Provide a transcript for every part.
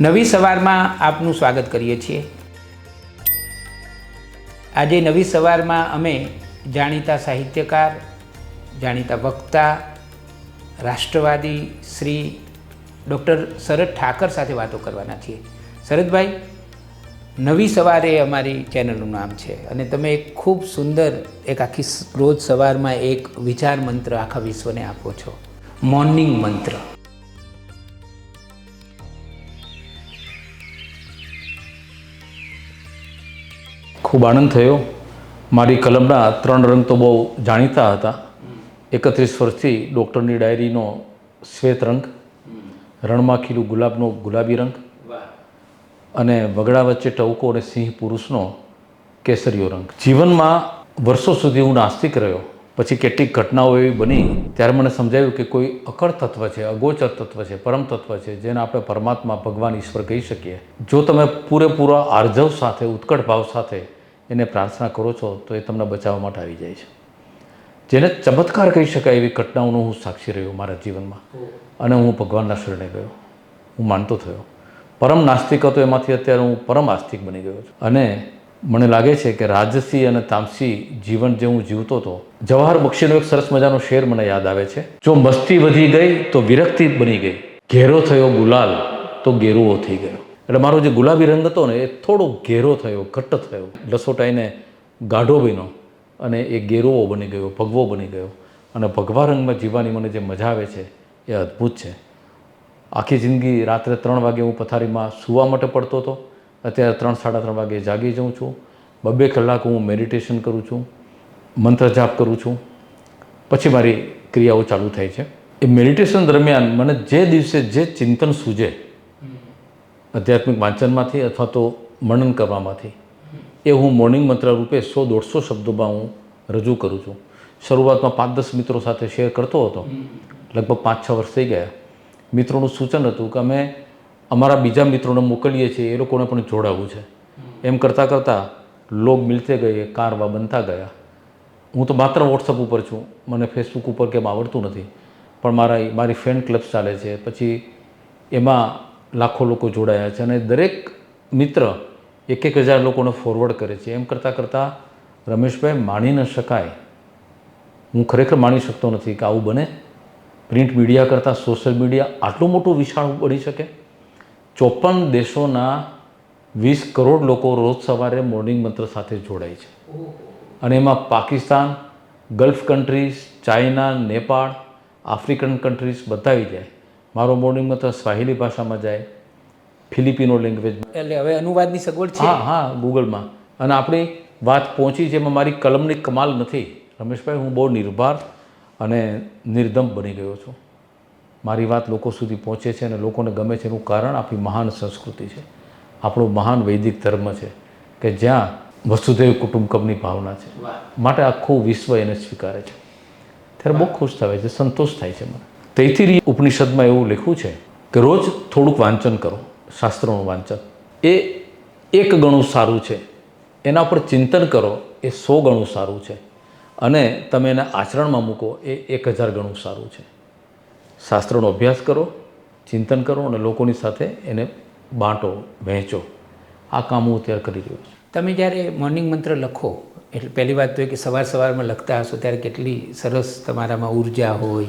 નવી સવારમાં આપનું સ્વાગત કરીએ છીએ. આજે નવી સવારમાં અમે જાણીતા સાહિત્યકાર, જાણીતા વક્તા, રાષ્ટ્રવાદી શ્રી ડૉક્ટર શરદ ઠાકર સાથે વાતો કરવાના છીએ. શરદભાઈ, નવી સવારે અમારી ચેનલનું નામ છે અને તમે એક ખૂબ સુંદર એક આખી રોજ સવારમાં એક વિચાર મંત્ર આખા વિશ્વને આપો છો. મોર્નિંગ મંત્ર. ખૂબ આનંદ થયો. મારી કલમના ત્રણ રંગ તો બહુ જાણીતા હતા. એકત્રીસ વર્ષથી ડૉક્ટરની ડાયરીનો શ્વેત રંગ રણમાં ખીલું ગુલાબનો ગુલાબી રંગ અને વગડા વચ્ચે ટવકો અને સિંહ પુરુષનો કેસરીયો રંગ. જીવનમાં વર્ષો સુધી હું નાસ્તિક રહ્યો. પછી કેટલીક ઘટનાઓ એવી બની, ત્યારે મને સમજાયું કે કોઈ અકળ તત્વ છે, અગોચર તત્વ છે, પરમ તત્વ છે, જેને આપણે પરમાત્મા ભગવાન ઈશ્વર કહી શકીએ. જો તમે પૂરેપૂરા આર્જવ સાથે, ઉત્કટ ભાવ સાથે એને પ્રાર્થના કરો છો તો એ તમને બચાવવા માટે આવી જાય છે. જેને ચમત્કાર કહી શકાય એવી ઘટનાઓનો હું સાક્ષી રહ્યો મારા જીવનમાં. અને હું ભગવાનના શરણે ગયો. હું માનતો થયો. પરમ નાસ્તિક હતો એમાંથી અત્યારે હું પરમ આસ્તિક બની ગયો છું. અને મને લાગે છે કે રાજસી અને તામસી જીવન જે હું જીવતો હતો જવાહર બક્ષીનો એક સરસ મજાનો શેર મને યાદ આવે છે. જો મસ્તી વધી ગઈ તો વિરક્તિ બની ગઈ. ઘેરો થયો ગુલાલ તો ગેરુઓ થઈ ગયો. એટલે મારો જે ગુલાબી રંગ હતો ને એ થોડો ઘેરો થયો, ઘટ્ટ થયો. લસોટાઈને ગાઢો બન્યો અને એ ગેરુઓ બની ગયો, ભગવો બની ગયો. અને ભગવા રંગમાં જીવવાની મને જે મજા આવે છે એ અદ્ભુત છે. આખી જિંદગી રાત્રે ત્રણ વાગે હું પથારીમાં સૂવા માટે પડતો હતો. અત્યારે ત્રણ, સાડા ત્રણ વાગે જાગી જાઉં છું. બબે કલાક હું મેડિટેશન કરું છું, મંત્ર જાપ કરું છું. પછી મારી ક્રિયાઓ ચાલુ થાય છે. એ મેડિટેશન દરમિયાન મને જે દિવસે જે ચિંતન સૂજે આધ્યાત્મિક વાંચનમાંથી અથવા તો મનન કરવામાંથી. એ હું મોર્નિંગ મંત્ર રૂપે સો દોઢસો શબ્દોમાં હું રજૂ કરું છું. શરૂઆતમાં પાંચ દસ મિત્રો સાથે શેર કરતો હતો. લગભગ પાંચ છ વર્ષ થઈ ગયા. મિત્રોનું સૂચન હતું કે અમે અમારા બીજા મિત્રોને મોકલીએ છીએ એ લોકોને પણ જોડાવવું છે. એમ કરતાં કરતાં લોગ મિલતે ગયે કારવા બનતા ગયા. હું તો માત્ર વોટ્સઅપ ઉપર છું. મને ફેસબુક ઉપર કેમ આવડતું નથી. પણ મારા મારી ફ્રેન્ડ ક્લબ્સ ચાલે છે. પછી એમાં લાખો લોકો જોડાયા છે અને દરેક મિત્ર એક એક હજાર લોકોને ફોરવર્ડ કરે છે. એમ કરતાં કરતાં રમેશભાઈ માણી ન શકાય. હું ખરેખર માણી શકતો નથી કે આવું બને. પ્રિન્ટ મીડિયા કરતાં સોશિયલ મીડિયા આટલું મોટું વિશાળ બની શકે. ચોપન દેશોના વીસ કરોડ લોકો રોજ સવારે મોર્નિંગ મંત્ર સાથે જોડાય છે. અને એમાં Pakistan, gulf countries China, Nepal, African countries બધા જાય. મારો મોર્નિંગ મંત્ર સ્વાહિલી ભાષામાં જાય ફિલિપિનો લેંગ્વેજ એટલે હવે અનુવાદની સગવડ છે? હા હા ગૂગલમાં. અને આપણી વાત પહોંચી જેમાં મારી કલમની કમાલ નથી. રમેશભાઈ હું બહુ નિર્ભાર અને નિર્દમ બની ગયો છું. મારી વાત લોકો સુધી પહોંચે છે અને લોકોને ગમે છે એનું કારણ આપણી મહાન સંસ્કૃતિ છે. આપણો મહાન વૈદિક ધર્મ છે કે જ્યાં વસુદેવ કુટુંબકમની ભાવના છે. માટે આખું વિશ્વ એને સ્વીકારે છે. ત્યારે બહુ ખુશ થાય છે સંતોષ થાય છે મને. તૈતિરી ઉપનિષદમાં એવું લખ્યું છે કે રોજ થોડુંક વાંચન કરો, શાસ્ત્રોનું વાંચન. એ એક ગણું સારું છે. એના પર ચિંતન કરો, એ સો ગણું સારું છે. અને તમે એને આચરણમાં મૂકો, એ એક હજાર ગણું સારું છે. શાસ્ત્રનો અભ્યાસ કરો, ચિંતન કરો અને લોકોની સાથે એને બાંટો, વહેંચો. આ કામ હું અત્યારે કરી રહ્યો છું. તમે જ્યારે મોર્નિંગ મંત્ર લખો, એટલે પહેલી વાત તો એ કે સવાર સવારમાં લખતા હશો, ત્યારે કેટલી સરસ તમારામાં ઊર્જા હોય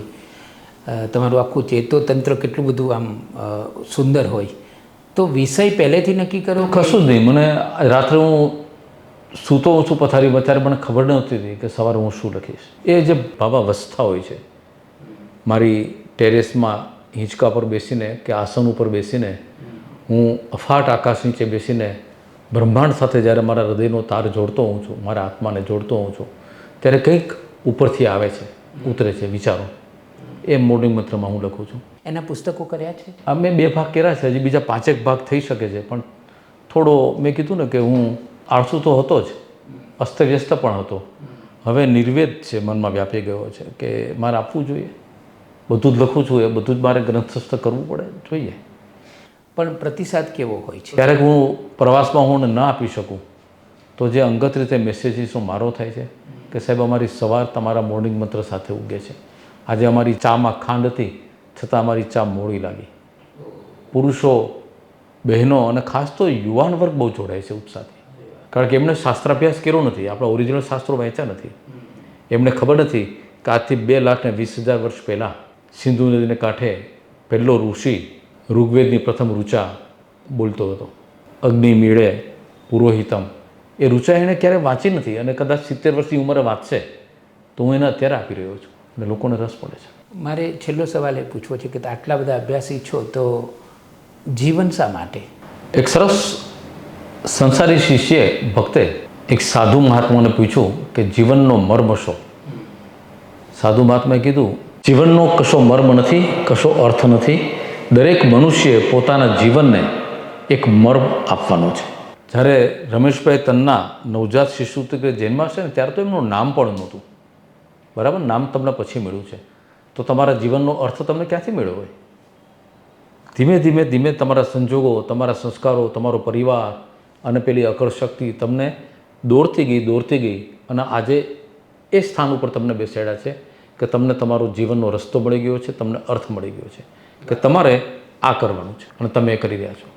તમારું આખું ચેતોતંત્ર કેટલું બધું આમ સુંદર હોય. તો વિષય પહેલેથી નક્કી કરો કશું જ નહીં. મને રાત્રે હું સૂતો હું છું, પથારીમાં ત્યારે મને ખબર નહોતી હતી કે સવારે હું શું લખીશ. એ જે ભાવાવસ્થા હોય છે, મારી ટેરેસમાં હિંચકા પર બેસીને કે આસન ઉપર બેસીને, હું અફાટ આકાશ નીચે બેસીને બ્રહ્માંડ સાથે જ્યારે મારા હૃદયનો તાર જોડતો હોઉં છું, મારા આત્માને જોડતો હોઉં છું, ત્યારે કંઈક ઉપરથી આવે છે, ઉતરે છે વિચારો. એ મોર્નિંગ મંત્રમાં હું લખું છું. એના પુસ્તકો કર્યા છે? અમે બે ભાગ કર્યા છે હજી બીજા પાંચેક ભાગ થઈ શકે છે પણ થોડો મેં કીધું ને કે હું આળસુ તો હતો જ અસ્તવ્યસ્ત પણ હતો. હવે નિર્વેદ છે મનમાં વ્યાપી ગયો છે કે મારે આપવું જોઈએ. બધું જ લખું છું એ બધું જ મારે ગ્રંથસ્થ કરવું પડે જોઈએ. પણ પ્રતિસાદ કેવો હોય છે? ક્યારેક હું પ્રવાસમાં હું ના આપી શકું તો જે અંગત રીતે મેસેજીસો મારો થાય છે કે સાહેબ અમારી સવાર તમારા મોર્નિંગ મંત્ર સાથે ઉગે છે. આજે અમારી ચામાં ખાંડ હતી, છતાં અમારી ચા મોડી લાગી. પુરુષો, બહેનો અને ખાસ તો યુવાન વર્ગ બહુ જોડાય છે ઉત્સાહથી કારણ કે એમણે શાસ્ત્રાભ્યાસ કર્યો નથી, આપણા ઓરિજિનલ શાસ્ત્રો વહેંચ્યા નથી. એમને ખબર નથી કે આજથી બે લાખ ને વીસ હજાર વર્ષ પહેલાં સિંધુ નદીને કાંઠે પહેલો ઋષિ ઋગ્વેદની પ્રથમ ઋચા બોલતો હતો. અગ્નિ મીળે પુરોહિતમ. એ ઋચા એણે ક્યારેય વાંચી નથી અને કદાચ સિત્તેર વર્ષની ઉંમરે વાંચશે. તો હું એને અત્યારે આપી રહ્યો છું. અને લોકોને રસ પડે છે. મારે છેલ્લો સવાલ એ પૂછવો છે કે આટલા બધા અભ્યાસી છો તો જીવન શા માટે? એક સરસ સંસારી શિષ્યે ભક્તે એક સાધુ મહાત્માને પૂછ્યું કે જીવનનો મર્મ શો? સાધુ મહાત્માએ કીધું જીવનનો કશો મર્મ નથી કશો અર્થ નથી. દરેક મનુષ્યએ પોતાના જીવનને એક મર્મ આપવાનો છે. જ્યારે રમેશભાઈ તન્ના નવજાત શિશુ તરીકે જન્માશે ને ત્યારે તો એમનું નામ પણ નહોતું. બરાબર? નામ તમને પછી મળ્યું છે. તો તમારા જીવનનો અર્થ તમને ક્યાંથી મેળવ્યો હોય? ધીમે ધીમે ધીમે તમારા સંજોગો, તમારા સંસ્કારો, તમારો પરિવાર અને પેલી અકળ તમને દોરતી ગઈ દોરતી ગઈ અને આજે એ સ્થાન ઉપર તમને બેસાડ્યા છે કે તમને તમારો જીવનનો રસ્તો મળી ગયો છે, તમને અર્થ મળી ગયો છે કે તમારે આ કરવાનું છે અને તમે એ કરી રહ્યા છો.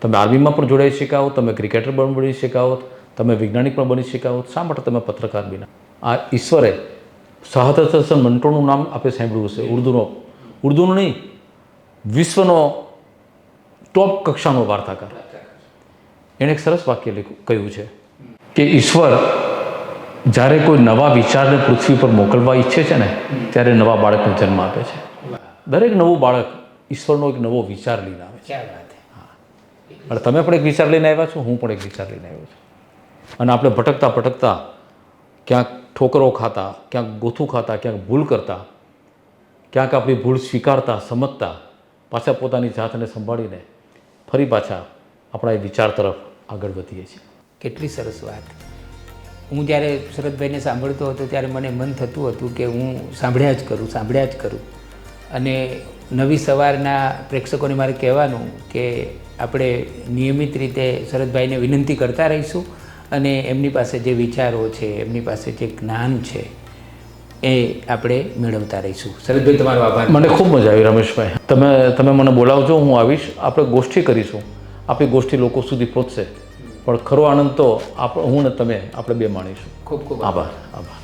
તમે આર્મીમાં પણ જોડાઈ શકાવો તમે ક્રિકેટર પણ બની શકાવો તમે વૈજ્ઞાનિક પણ બની શકાવો શા માટે તમે પત્રકાર બિના આ ઈશ્વરે સહત હસન મંટોનું નામ આપે સાંભળ્યું હશે ઉર્દુનો. ઉર્દુનો નહીં વિશ્વનો ટોપ કક્ષાનો વાર્તાકાર. એણે એક સરસ વાક્ય કહ્યું છે કે ઈશ્વર જ્યારે કોઈ નવા વિચારને પૃથ્વી પર મોકલવા ઈચ્છે છે ને ત્યારે નવા બાળકનો જન્મ આપે છે. દરેક નવું બાળક ઈશ્વરનો એક નવો વિચાર લઈને આવે છે. અને તમે પણ એક વિચાર લઈને આવ્યા છો હું પણ એક વિચાર લઈને આવ્યો છું. અને આપણે ભટકતા ભટકતા ક્યાંક ઠોકરો ખાતા, ક્યાંક ગોથું ખાતા, ક્યાંક ભૂલ કરતા, ક્યાંક આપણી ભૂલ સ્વીકારતા, સમજતા, પાછા પોતાની જાતને સંભાળીને ફરી પાછા આપણા એ વિચાર તરફ આગળ વધીએ છીએ. કેટલી સરસ વાત. હું જ્યારે શરદભાઈને સાંભળતો હતો ત્યારે મને મન થતું હતું કે હું સાંભળ્યા જ કરું, સાંભળ્યા જ કરું. અને નવી સવારના પ્રેક્ષકોને મારે કહેવાનું કે આપણે નિયમિત રીતે શરદભાઈને વિનંતી કરતા રહીશું. અને એમની પાસે જે વિચારો છે એમની પાસે જે જ્ઞાન છે એ આપણે મેળવતા રહીશું. શરદભાઈ તમારો આભાર. મને ખૂબ મજા આવી રમેશભાઈ. તમે તમે મને બોલાવજો હું આવીશ. આપણે ગોષ્ઠી કરીશું. આપણી ગોષ્ઠી લોકો સુધી પહોંચશે. પણ ખરો આનંદ તો આપ હું ને તમે આપણે બે માણીશું. ખૂબ ખૂબ આભાર. આભાર.